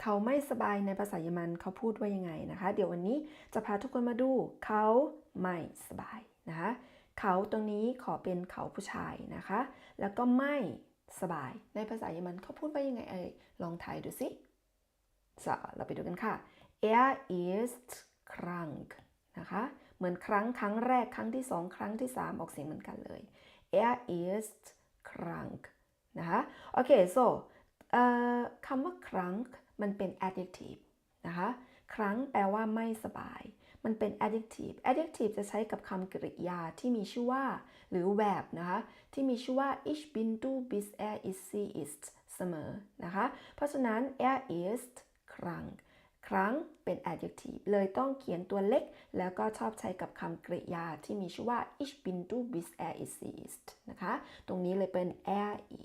เขาไม่สบายในภาษาเยอรมันเขาพูดว่ายังไงนะคะ เดี๋ยววันนี้จะพาทุกคนมาดูเขาไม่สบายนะคะเขาตรงนี้ขอเป็นเขาผู้ชายนะคะ แล้วก็ไม่สบายในภาษาเยอรมันเขาพูดว่ายังไงเอ่ยลองทายดูสิ so เราไปดูกันค่ะ er ist krank นะคะเหมือนครั้งครั้งแรกครั้งที่สองครั้งที่สามออกเสียงเหมือนกันเลย er ist krank นะคะโอเค so เอ่อคำว่า krank มันเป็น adjective นะคะ ครั้งแปลว่าไม่สบาย มันเป็น adjective adjective จะใช้กับคำกริยาที่มีชื่อว่า หรือ verb นะคะ ที่มีชื่อว่า ich bin du bist er ist sie ist เสมอ นะคะ เพราะฉะนั้น er ist krank ครั้งเป็น adjective เลยต้องเขียนตัวเล็ก แล้วก็ชอบใช้กับคำกริยาที่มีชื่อว่า ich bin du bist er ist sie ist นะคะ ตรงนี้เลยเป็น er i